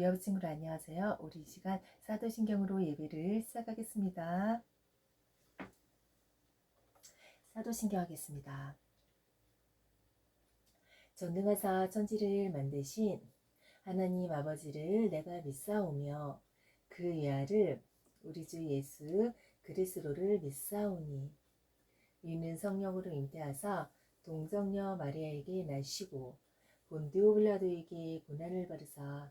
친구들 안녕하세요. 우리 이 시간 사도신경으로 예배를 시작하겠습니다. 사도신경 하겠습니다. 전능하사 천지를 만드신 하나님 아버지를 내가 믿사오며 그 위아를 우리 주 예수 그리스도를 믿사오니 이는 성령으로 잉태하사 동정녀 마리아에게 나시고 본디오 빌라도에게 고난을 받으사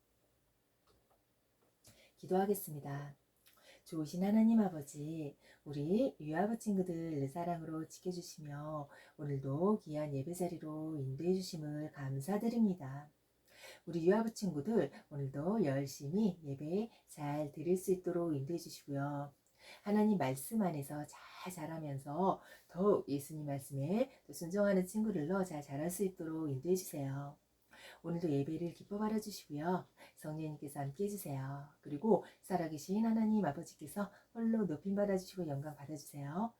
기도하겠습니다. 좋으신 하나님 아버지, 우리 유아부 친구들 사랑으로 지켜주시며 오늘도 귀한 예배 자리로 인도해 주심을 감사드립니다. 우리 유아부 친구들 오늘도 열심히 예배 잘 드릴 수 있도록 인도해 주시고요. 하나님 말씀 안에서 잘 자라면서 더욱 예수님 말씀에 또 순종하는 친구들로 잘 자랄 수 있도록 인도해 주세요. 오늘도 예배를 기뻐 받아 주시고요. 성령님께서 함께 해주세요. 그리고 살아계신 하나님 아버지께서 홀로 높임 받아주시고 영광 받아주세요.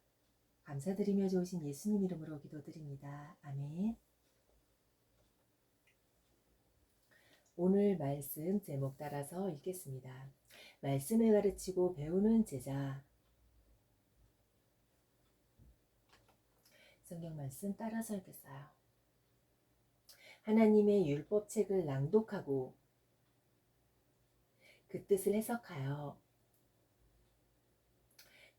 감사드리며 좋으신 예수님 이름으로 기도드립니다. 아멘. 오늘 말씀 제목 따라서 읽겠습니다. 말씀을 가르치고 배우는 제자. 성경 말씀 따라서 읽겠어요. 하나님의 율법책을 낭독하고 그 뜻을 해석하여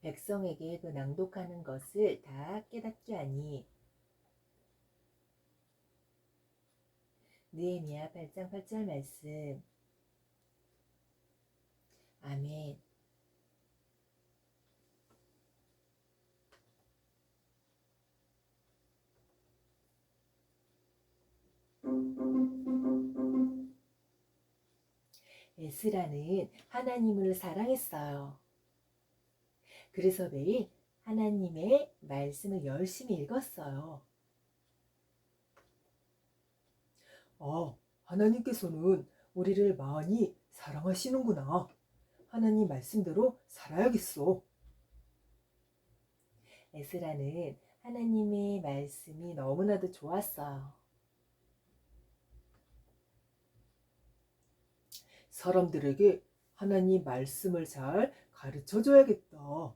백성에게 그 낭독하는 것을 다 깨닫게 하니 느헤미야 8장 8절 말씀. 아멘 에스라는 하나님을 사랑했어요. 그래서 매일 하나님의 말씀을 열심히 읽었어요. 아, 하나님께서는 우리를 많이 사랑하시는구나. 하나님 말씀대로 살아야겠어. 에스라는 하나님의 말씀이 너무나도 좋았어요. 사람들에게 하나님 말씀을 잘 가르쳐 줘야겠다.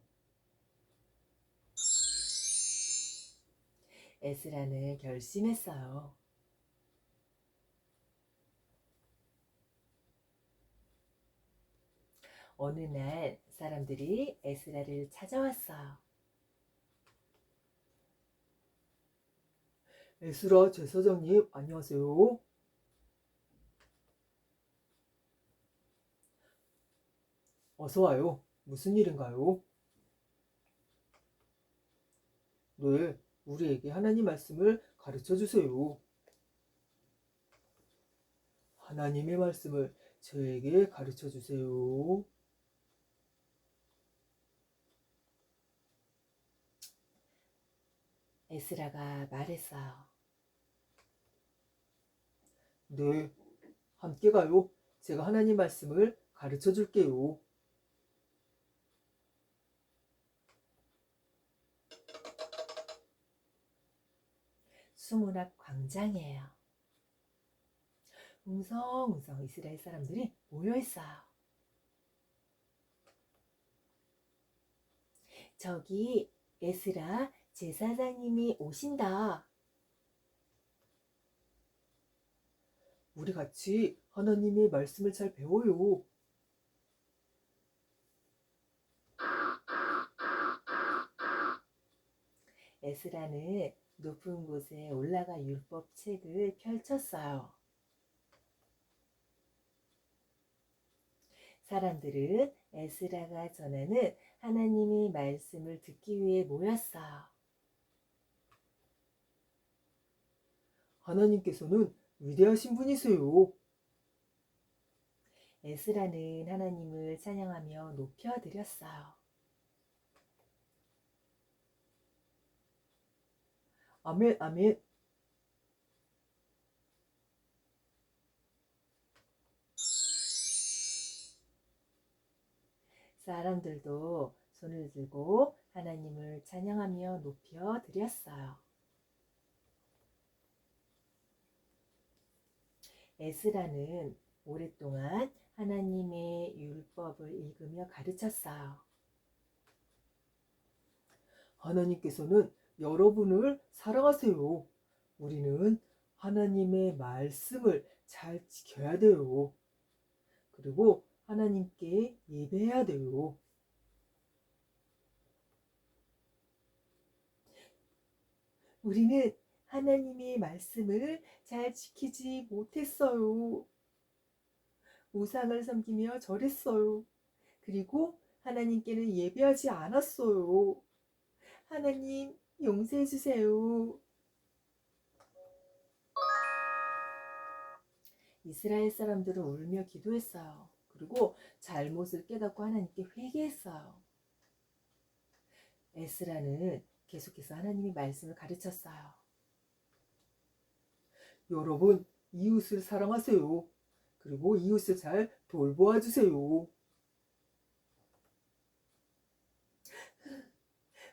에스라는 결심했어요. 어느 날 사람들이 에스라를 찾아왔어요. 에스라 제사장님, 안녕하세요. 어서 와요. 무슨 일인가요? 네, 우리에게 하나님 말씀을 가르쳐 주세요. 하나님의 말씀을 저에게 가르쳐 주세요. 에스라가 말했어요. 네, 함께 가요. 제가 하나님 말씀을 가르쳐 줄게요. 수문 앞 광장이에요. 웅성웅성 이스라엘 사람들이 모여 있어요. 저기 에스라 제사장님이 오신다. 우리 같이 하나님의 말씀을 잘 배워요. 에스라는 높은 곳에 올라가 율법 책을 펼쳤어요. 사람들은 에스라가 전하는 하나님의 말씀을 듣기 위해 모였어요. 하나님께서는 위대하신 분이세요. 에스라는 하나님을 찬양하며 높여드렸어요. 아멘, 아멘. 사람들도 손을 들고 하나님을 찬양하며 높여 드렸어요. 에스라는 오랫동안 하나님의 율법을 읽으며 가르쳤어요. 하나님께서는 여러분을 사랑하세요. 우리는 하나님의 말씀을 잘 지켜야 돼요. 그리고 하나님께 예배해야 돼요. 우리는 하나님의 말씀을 잘 지키지 못했어요. 우상을 섬기며 절했어요. 그리고 하나님께는 예배하지 않았어요. 하나님 용서해 주세요. 이스라엘 사람들은 울며 기도했어요. 그리고 잘못을 깨닫고 하나님께 회개했어요. 에스라는 계속해서 하나님의 말씀을 가르쳤어요. 여러분, 이웃을 사랑하세요. 그리고 이웃을 잘 돌보아 주세요.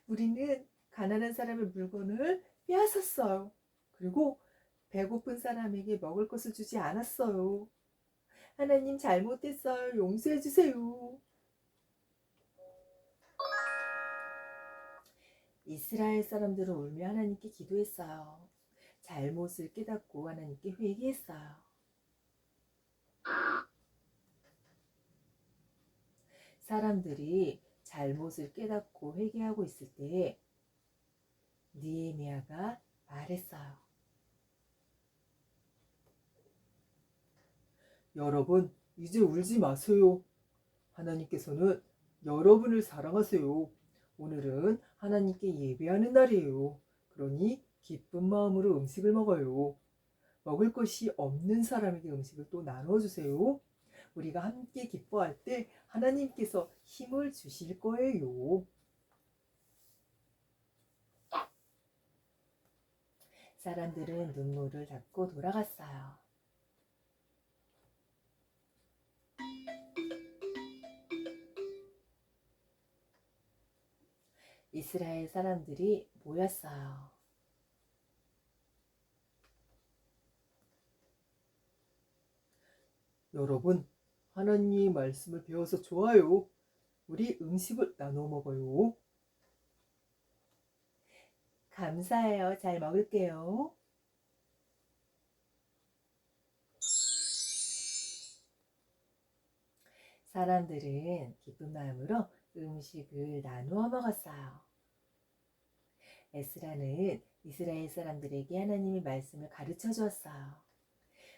우리는 가난한 사람의 물건을 빼앗았어요. 그리고 배고픈 사람에게 먹을 것을 주지 않았어요. 하나님 잘못했어요. 용서해 주세요. 이스라엘 사람들은 울며 하나님께 기도했어요. 잘못을 깨닫고 하나님께 회개했어요. 사람들이 잘못을 깨닫고 회개하고 있을 때 니에미아가 말했어요. 여러분, 이제 울지 마세요. 하나님께서는 여러분을 사랑하세요. 오늘은 하나님께 예배하는 날이에요. 그러니 기쁜 마음으로 음식을 먹어요. 먹을 것이 없는 사람에게 음식을 또 나눠주세요. 우리가 함께 기뻐할 때 하나님께서 힘을 주실 거예요. 사람들은 눈물을 닦고 돌아갔어요. 이스라엘 사람들이 모였어요. 여러분, 하나님 말씀을 배워서 좋아요. 우리 음식을 나눠 먹어요. 감사해요. 잘 먹을게요. 사람들은 기쁜 마음으로 음식을 나누어 먹었어요. 에스라는 이스라엘 사람들에게 하나님의 말씀을 가르쳐 주었어요.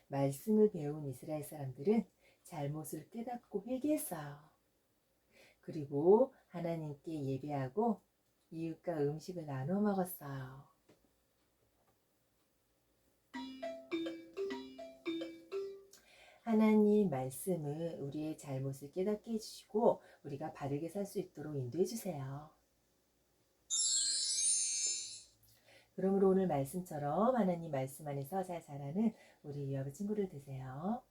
말씀을 배운 이스라엘 사람들은 잘못을 깨닫고 회개했어요. 그리고 하나님께 예배하고 이웃과 음식을 나눠 먹었어요. 하나님 말씀은 우리의 잘못을 깨닫게 해주시고 우리가 바르게 살 수 있도록 인도해 주세요. 그러므로 오늘 말씀처럼 하나님 말씀 안에서 잘 자라는 우리 여러 친구를 되세요.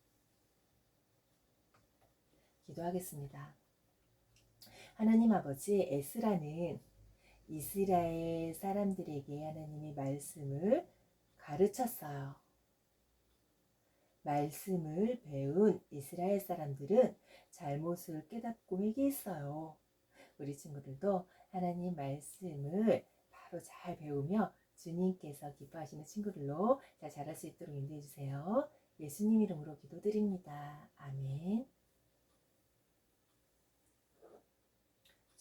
기도하겠습니다. 하나님 아버지 에스라는 이스라엘 사람들에게 하나님의 말씀을 가르쳤어요. 말씀을 배운 이스라엘 사람들은 잘못을 깨닫고 회개했어요. 우리 친구들도 하나님 말씀을 바로 잘 배우며 주님께서 기뻐하시는 친구들로 잘 자랄 수 있도록 인도해 주세요. 예수님 이름으로 기도드립니다. 아멘.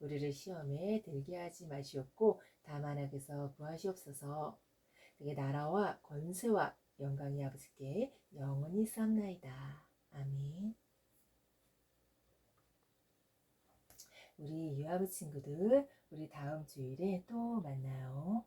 우리를 시험에 들게 하지 마시옵고 다만 악에서 구하시옵소서. 그게 나라와 권세와 영광이 아버지께 영원히 쌉나이다. 아멘. 우리 유아부 친구들, 우리 다음 주일에 또 만나요.